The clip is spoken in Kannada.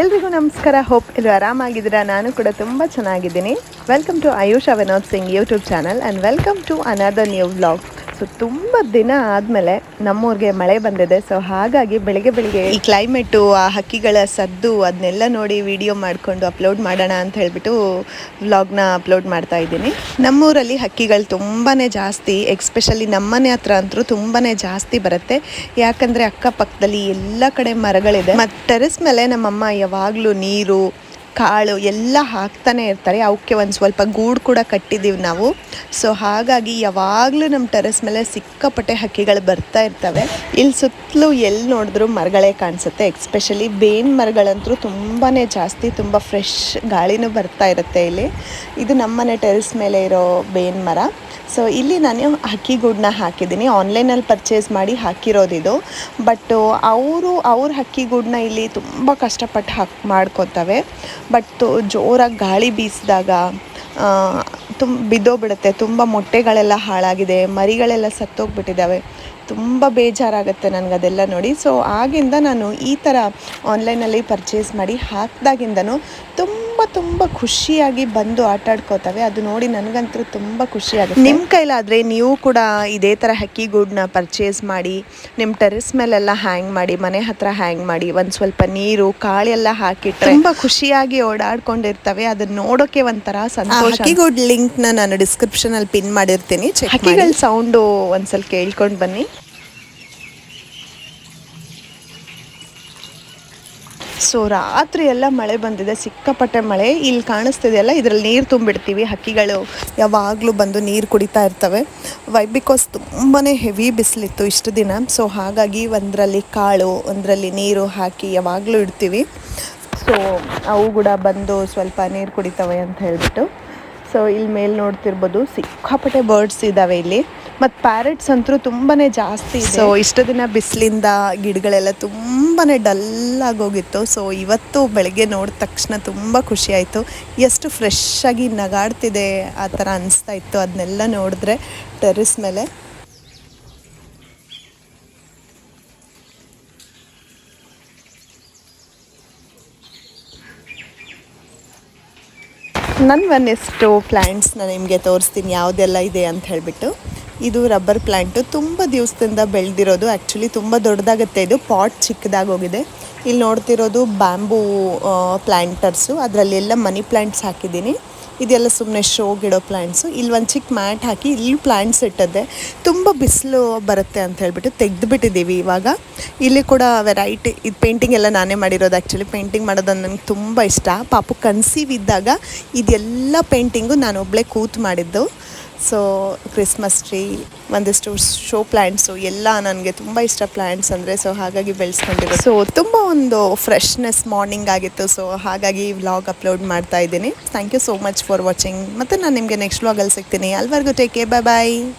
ಎಲ್ರಿಗೂ ನಮಸ್ಕಾರ. ಹೋಪ್ ಎಲ್ಲರೂ ಆರಾಮಾಗಿದ್ದೀರಾ? ನಾನು ಕೂಡ ತುಂಬ ಚೆನ್ನಾಗಿದ್ದೀನಿ. Welcome to Ayush Vinod Singh YouTube channel and welcome to another new vlog so ತುಂಬ ದಿನ ಆದಮೇಲೆ ನಮ್ಮೂರಿಗೆ ಮಳೆ ಬಂದಿದೆ. ಸೊ ಹಾಗಾಗಿ ಬೆಳಿಗ್ಗೆ ಬೆಳಿಗ್ಗೆ ಈ ಕ್ಲೈಮೇಟು ಆ ಹಕ್ಕಿಗಳ ಸದ್ದು ಅದನ್ನೆಲ್ಲ ನೋಡಿ ವಿಡಿಯೋ ಮಾಡಿಕೊಂಡು ಅಪ್ಲೋಡ್ ಮಾಡೋಣ ಅಂತ ಹೇಳ್ಬಿಟ್ಟು ವ್ಲಾಗ್ನ ಅಪ್ಲೋಡ್ ಮಾಡ್ತಾ ಇದ್ದೀನಿ. ನಮ್ಮೂರಲ್ಲಿ ಹಕ್ಕಿಗಳು ತುಂಬಾ ಜಾಸ್ತಿ ಎಕ್ಸ್ಪೆಷಲಿ ನಮ್ಮನೆ ಹತ್ರ ಅಂತೂ ತುಂಬಾ ಜಾಸ್ತಿ ಬರುತ್ತೆ. ಯಾಕಂದರೆ ಅಕ್ಕಪಕ್ಕದಲ್ಲಿ ಎಲ್ಲ ಕಡೆ ಮರಗಳಿದೆ. ಮತ್ತು ಟೆರೆಸ್ ಮೇಲೆ ನಮ್ಮಮ್ಮ ಯಾವಾಗಲೂ ನೀರು ಕಾಳು ಎಲ್ಲ ಹಾಕ್ತಾನೆ ಇರ್ತಾರೆ. ಅವಕ್ಕೆ ಒಂದು ಸ್ವಲ್ಪ ಗೂಡು ಕೂಡ ಕಟ್ಟಿದ್ದೀವಿ ನಾವು. ಸೊ ಹಾಗಾಗಿ ಯಾವಾಗಲೂ ನಮ್ಮ ಟೆರೆಸ್ ಮೇಲೆ ಸಿಕ್ಕಾಪಟ್ಟೆ ಹಕ್ಕಿಗಳು ಬರ್ತಾ ಇರ್ತವೆ. ಇಲ್ಲಿ ಸುತ್ತಲೂ ಎಲ್ಲಿ ನೋಡಿದ್ರು ಮರಗಳೇ ಕಾಣಿಸುತ್ತೆ. ಎಕ್ಸ್ಪೆಷಲಿ ಬೇನ್ ಮರಗಳಂತೂ ತುಂಬಾ ಜಾಸ್ತಿ, ತುಂಬ ಫ್ರೆಶ್ ಗಾಳಿನೂ ಬರ್ತಾ ಇರುತ್ತೆ ಇಲ್ಲಿ. ಇದು ನಮ್ಮನೆ ಟೆರೆಸ್ ಮೇಲೆ ಇರೋ ಬೇನ್ ಮರ. ಸೊ ಇಲ್ಲಿ ನಾನು ಹಕ್ಕಿ ಗೂಡನ್ನ ಹಾಕಿದ್ದೀನಿ. ಆನ್ಲೈನಲ್ಲಿ ಪರ್ಚೇಸ್ ಮಾಡಿ ಹಾಕಿರೋದಿದು ಬಟ್ ಅವರು, ಅವ್ರ ಹಕ್ಕಿ ಗೂಡನ್ನ ಇಲ್ಲಿ ತುಂಬ ಕಷ್ಟಪಟ್ಟು ಹಾಕಿ ಮಾಡ್ಕೊತವೆ. ಬಟ್ ಜೋರಾಗಿ ಗಾಳಿ ಬೀಸಿದಾಗ ತುಂಬ ಬಿದ್ದೋಗ್ಬಿಡುತ್ತೆ. ತುಂಬ ಮೊಟ್ಟೆಗಳೆಲ್ಲ ಹಾಳಾಗಿದೆ. ಮರಿಗಳೆಲ್ಲ ಸತ್ತೋಗ್ಬಿಟ್ಟಿದ್ದಾವೆ. ತುಂಬ ಬೇಜಾರಾಗುತ್ತೆ ನನಗೆ ಅದೆಲ್ಲ ನೋಡಿ. ಸೊ ಆಗಿಂದ ನಾನು ಈ ಥರ ಆನ್ಲೈನಲ್ಲಿ ಪರ್ಚೇಸ್ ಮಾಡಿ ಹಾಕಿದಾಗಿಂದನೂ ತುಂಬ ತುಂಬ ಖುಷಿಯಾಗಿ ಬಂದು ಆಟ ಆಡ್ಕೋತವೆ. ಅದು ನೋಡಿ ನನಗಂತೂ ತುಂಬ ಖುಷಿಯಾಗುತ್ತೆ. ನಿಮ್ಮ ಕೈಲಾದರೆ ನೀವು ಕೂಡ ಇದೇ ಥರ ಹಕ್ಕಿ ಗೂಡನ್ನ ಪರ್ಚೇಸ್ ಮಾಡಿ ನಿಮ್ಮ ಟೆರೆಸ್ ಮೇಲೆಲ್ಲ ಹ್ಯಾಂಗ್ ಮಾಡಿ ಮನೆ ಹತ್ರ ಹ್ಯಾಂಗ್ ಮಾಡಿ ಒಂದು ಸ್ವಲ್ಪ ನೀರು ಕಾಳೆಲ್ಲ ಹಾಕಿಟ್ಟು ತುಂಬ ಖುಷಿಯಾಗಿ ಓಡಾಡ್ಕೊಂಡಿರ್ತವೆ. ಅದನ್ನ ನೋಡೋಕೆ ಒಂಥರ ಸಂತೋಷ ಹಕ್ಕಿಗೂಡ್ ಲಿಂಕ್ನ ನಾನು ಡಿಸ್ಕ್ರಿಪ್ಷನಲ್ಲಿ ಪಿನ್ ಮಾಡಿರ್ತೀನಿ ಹಕ್ಕಿಗಳ ಸೌಂಡು ಒಂದ್ಸಲ ಕೇಳ್ಕೊಂಡು ಬನ್ನಿ. ಸೊ ರಾತ್ರಿ ಎಲ್ಲ ಮಳೆ ಬಂದಿದೆ, ಸಿಕ್ಕಾಪಟ್ಟೆ ಮಳೆ, ಇಲ್ಲಿ ಕಾಣಿಸ್ತಿದೆಯಲ್ಲ ಇದರಲ್ಲಿ ನೀರು ತುಂಬಿಡ್ತೀವಿ, ಹಕ್ಕಿಗಳು ಯಾವಾಗಲೂ ಬಂದು ನೀರು ಕುಡಿತಾ ಇರ್ತವೆ. ವೈ ಬಿಕಾಸ್ ತುಂಬಾ ಹೆವಿ ಬಿಸಿಲಿತ್ತು ಇಷ್ಟು ದಿನ. ಸೊ ಹಾಗಾಗಿ ಒಂದರಲ್ಲಿ ಕಾಳು, ಒಂದರಲ್ಲಿ ನೀರು ಹಾಕಿ ಯಾವಾಗಲೂ ಇಡ್ತೀವಿ. ಸೊ ಅವು ಕೂಡ ಬಂದು ಸ್ವಲ್ಪ ನೀರು ಕುಡಿತವೆ ಅಂತ ಹೇಳಿಬಿಟ್ಟು. ಸೊ ಇಲ್ಲಿ ಮೇಲೆ ನೋಡ್ತಿರ್ಬೋದು. ಸಿಕ್ಕಾಪಟ್ಟೆ ಬರ್ಡ್ಸ್ ಇದ್ದಾವೆ ಇಲ್ಲಿ. ಮತ್ತು ಪ್ಯಾರೆಟ್ಸ್ ಅಂತೂ ತುಂಬಾ ಜಾಸ್ತಿ ಸೊ ಇಷ್ಟು ದಿನ ಬಿಸಿಲಿಂದ ಗಿಡಗಳೆಲ್ಲ ತುಂಬಾ ಡಲ್ ಆಗೋಗಿತ್ತು. ಸೊ ಇವತ್ತು ಬೆಳಗ್ಗೆ ನೋಡಿದ ತಕ್ಷಣ ತುಂಬ ಖುಷಿಯಾಯಿತು ಎಷ್ಟು ಫ್ರೆಶ್ ಆಗಿ ನಗಾಡ್ತಿದೆ ಆ ಥರ ಅನಿಸ್ತಾ ಇತ್ತು. ಅದನ್ನೆಲ್ಲ ನೋಡಿದ್ರೆ ಟೆರೆಸ್ ಮೇಲೆ. ನನ್ನ ಒಂದೆಷ್ಟು ಪ್ಲ್ಯಾಂಟ್ಸ್ನ ನಿಮಗೆ ತೋರಿಸ್ತೀನಿ, ಯಾವುದೆಲ್ಲ ಇದೆ ಅಂತ ಹೇಳಿಬಿಟ್ಟು. ಇದು ರಬ್ಬರ್ ಪ್ಲ್ಯಾಂಟು ತುಂಬ ದಿವಸದಿಂದ ಬೆಳೆದಿರೋದು. ಆ್ಯಕ್ಚುಲಿ ತುಂಬ ದೊಡ್ಡದಾಗುತ್ತೆ ಇದು. ಪಾಟ್ ಚಿಕ್ಕದಾಗೋಗಿದೆ ಇಲ್ಲಿ ನೋಡ್ತಿರೋದು ಬ್ಯಾಂಬೂ ಪ್ಲ್ಯಾಂಟರ್ಸು ಅದರಲ್ಲೆಲ್ಲ ಮನಿ ಪ್ಲ್ಯಾಂಟ್ಸ್ ಹಾಕಿದ್ದೀನಿ. ಇದೆಲ್ಲ ಸುಮ್ಮನೆ ಶೋ ಗಿಡೋ ಪ್ಲ್ಯಾಂಟ್ಸು ಇಲ್ಲಿ ಒಂದು ಚಿಕ್ಕ ಮ್ಯಾಟ್ ಹಾಕಿ ಇಲ್ಲಿ ಪ್ಲ್ಯಾಂಟ್ಸ್ ಇಟ್ಟದ್ದೆ. ತುಂಬ ಬಿಸಿಲು ಬರುತ್ತೆ ಅಂತ ಹೇಳ್ಬಿಟ್ಟು ತೆಗೆದುಬಿಟ್ಟಿದ್ದೀವಿ ಇವಾಗ. ಇಲ್ಲಿ ಕೂಡ ವೆರೈಟಿ ಇದು ಪೇಂಟಿಂಗ್ ಎಲ್ಲ ನಾನೇ ಮಾಡಿರೋದು ಆ್ಯಕ್ಚುಲಿ ಪೇಂಟಿಂಗ್ ಮಾಡೋದು ನನಗೆ ತುಂಬ ಇಷ್ಟ. ಪಾಪು ಕನ್ಸೀವ್ ಇದ್ದಾಗ ಇದೆಲ್ಲ ಪೇಂಟಿಂಗು ನಾನು ಒಬ್ಬಳೇ ಕೂತು ಮಾಡಿದ್ದು. ಸೊ ಕ್ರಿಸ್ಮಸ್ ಟ್ರೀ ಒಂದಿಷ್ಟು ಶೋ ಪ್ಲ್ಯಾಂಟ್ಸು ಎಲ್ಲ ನನಗೆ ತುಂಬ ಇಷ್ಟ ಪ್ಲ್ಯಾಂಟ್ಸ್ ಅಂದರೆ ಸೊ ಹಾಗಾಗಿ ಬೆಳೆಸ್ಕೊಂಡಿದ್ದೆ ಸೊ ತುಂಬ ಒಂದು ಫ್ರೆಶ್ನೆಸ್ ಮಾರ್ನಿಂಗ್ ಆಗಿತ್ತು ಸೊ ಹಾಗಾಗಿ ವ್ಲಾಗ್ ಅಪ್ಲೋಡ್ ಮಾಡ್ತಾ ಇದ್ದೀನಿ. Thank you so much for watching ಮತ್ತು ನಾನು ನಿಮಗೆ ನೆಕ್ಸ್ಟ್ ವ್ಲಾಗಲ್ಲಿ ಸಿಗ್ತೀನಿ. ಅಲ್ವರೆಗೂ ಟೇಕ್ ಕೇ ಬಾಯ್ ಬಾಯ್